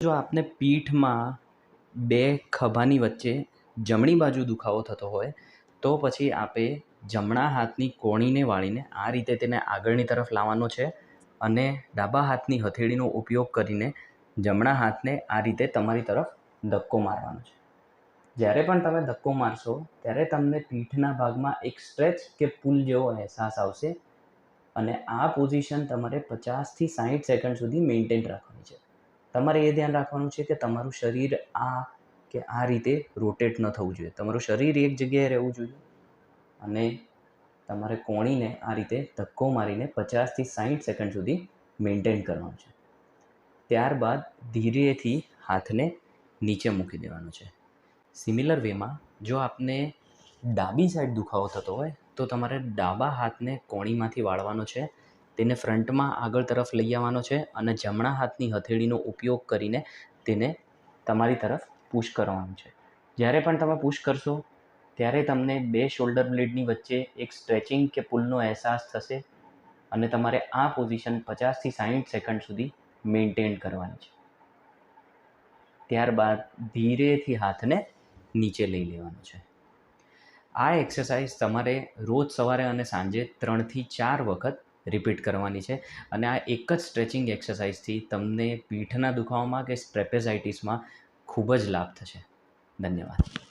જો આપને પીઠમાં બે ખભાની વચ્ચે જમણી બાજુ દુખાવો થતો હોય, તો પછી આપે જમણા હાથની કોણીને વાળીને આ રીતે તેને આગળની તરફ લાવવાનો છે અને ડાબા હાથની હથેળીનો ઉપયોગ કરીને જમણા હાથને આ રીતે તમારી તરફ ધક્કો મારવાનો છે. જ્યારે પણ તમે ધક્કો મારશો, ત્યારે તમને પીઠના ભાગમાં એક સ્ટ્રેચ કે પુલ જેવો અહેસાસ આવશે અને આ પોઝિશન તમારે પચાસથી સાઠ સેકન્ડ સુધી મેન્ટેન રાખવાની છે. તમારે એ ધ્યાન રાખવાનું છે કે તમારું શરીર આ કે આ રીતે રોટેટ ન થવું જોઈએ. તમારું શરીર એક જગ્યાએ રહેવું જોઈએ અને તમારે કોણીને આ રીતે ધક્કો મારીને પચાસથી સાઠ સેકન્ડ સુધી મેન્ટેન કરવાનું છે. ત્યારબાદ ધીરેથી હાથને નીચે મૂકી દેવાનો છે. સિમિલર વેમાં જો આપને ડાબી સાઈડ દુખાવો થતો હોય તો તમારે ડાબા હાથને કોણીમાંથી વાળવાનો છે તેને ફ્રન્ટમાં આગળ તરફ લઈ આવવાનો છે અને જમણા હાથની હથેળીનો ઉપયોગ કરીને તેને તમારી તરફ પુશ કરવાનું છે. જ્યારે પણ તમે પુશ કરશો, ત્યારે તમને બે શોલ્ડર બ્લેડની વચ્ચે એક સ્ટ્રેચિંગ કે પુલનો અહેસાસ થશે અને તમારે આ પોઝિશન પચાસથી સાહીઠ સેકન્ડ સુધી મેન્ટેન કરવાની છે. ત્યારબાદ ધીરેથી હાથને નીચે લઈ લેવાનો છે. આ એક્સરસાઇઝ તમારે રોજ સવારે અને સાંજે ત્રણથી ચાર વખત રિપીટ કરવાની છે. અને આ એક જ સ્ટ્રેચિંગ એક્સરસાઇઝથી તમને પીઠના દુખાવામાં કે સ્ટ્રેપેઝાઇટિસમાં ખૂબ જ લાભ થશે. ધન્યવાદ.